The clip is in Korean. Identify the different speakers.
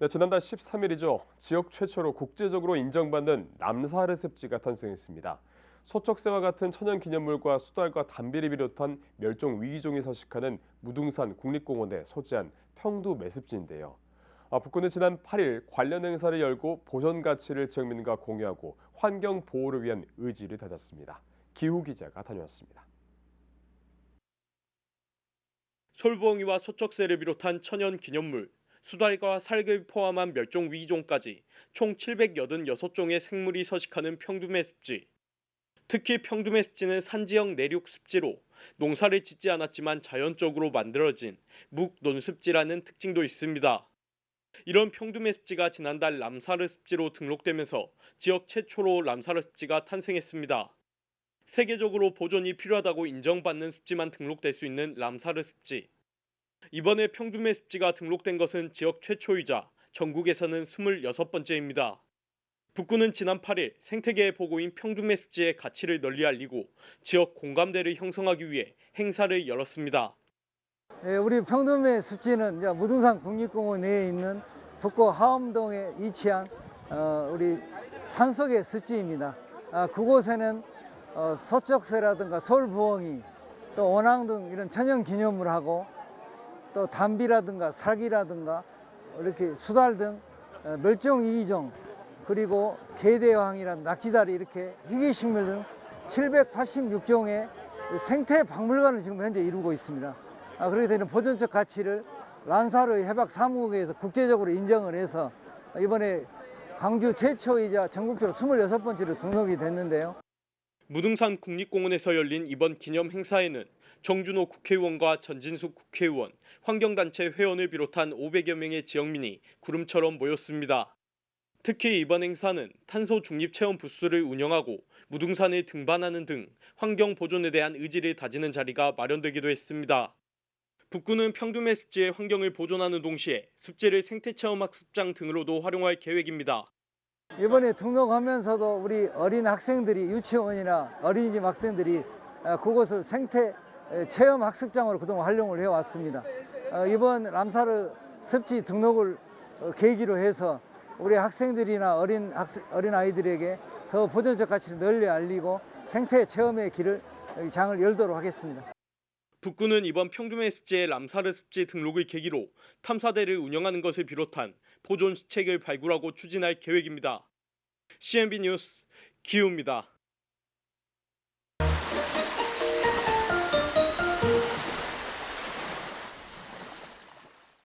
Speaker 1: 네, 지난달 13일이죠. 지역 최초로 국제적으로 인정받는 남사르 습지가 탄생했습니다. 소쩍새와 같은 천연기념물과 수달과 담비를 비롯한 멸종 위기종이 서식하는 무등산 국립공원에 소재한 평두 매습지인데요. 아, 북군은 지난 8일 관련 행사를 열고 보존 가치를 지역민과 공유하고 환경 보호를 위한 의지를 다졌습니다. 기후 기자가 다녀왔습니다.
Speaker 2: 솔부엉이와 소쩍새를 비롯한 천연 기념물, 수달과 살을 포함한 멸종 위기종까지 총 786종의 생물이 서식하는 평두매 습지. 특히 평두매 습지는 산지형 내륙 습지로 농사를 짓지 않았지만 자연적으로 만들어진 묵 논습지라는 특징도 있습니다. 이런 평두매 습지가 지난달 람사르 습지로 등록되면서 지역 최초로 람사르 습지가 탄생했습니다. 세계적으로 보존이 필요하다고 인정받는 습지만 등록될 수 있는 람사르 습지. 이번에 평두매 습지가 등록된 것은 지역 최초이자 전국에서는 26번째입니다. 북군은 지난 8일 생태계의 보고인 평두매 습지의 가치를 널리 알리고 지역 공감대를 형성하기 위해 행사를 열었습니다.
Speaker 3: 예, 우리 평동의 습지는 무등산 국립공원 내에 있는 북구 하엄동에 위치한 어, 우리 산속의 습지입니다. 아, 그곳에는 어, 서쪽새라든가 서울부엉이 또 원앙 등 이런 천연 기념물하고 또 담비라든가 살기라든가 이렇게 수달 등 어, 멸종 위기종 그리고 개대왕이란 낙지다리 이렇게 희귀식물 등 786종의 생태 박물관을 지금 현재 이루고 있습니다. 아, 그렇게 되는 보존적 가치를 란사르 해박 사무국에서 국제적으로 인정을 해서 이번에 광주 최초이자 전국적으로 26번째로 등록이 됐는데요.
Speaker 2: 무등산 국립공원에서 열린 이번 기념 행사에는 정준호 국회의원과 전진숙 국회의원, 환경단체 회원을 비롯한 500여 명의 지역민이 구름처럼 모였습니다. 특히 이번 행사는 탄소 중립 체험 부스를 운영하고 무등산을 등반하는 등 환경 보존에 대한 의지를 다지는 자리가 마련되기도 했습니다. 북군은 평두매 습지의 환경을 보존하는 동시에 습지를 생태 체험 학습장 등으로도 활용할 계획입니다.
Speaker 3: 이번에 등록하면서도 우리 어린 학생들이 유치원이나 어린이집 학생들이 아, 그곳을 생태 에, 체험 학습장으로 그동안 활용을 해왔습니다. 어, 이번 람사르 습지 등록을 어, 계기로 해서 우리 학생들이나 어린 학생, 어린 아이들에게 더 보존적 가치를 널리 알리고 생태 체험의 길을 어, 장을 열도록 하겠습니다.
Speaker 2: 북군은 이번 평두매 습지의 람사르 습지 등록을 계기로 탐사대를 운영하는 것을 비롯한 보존 시책을 발굴하고 추진할 계획입니다. CNB 뉴스 기우입니다.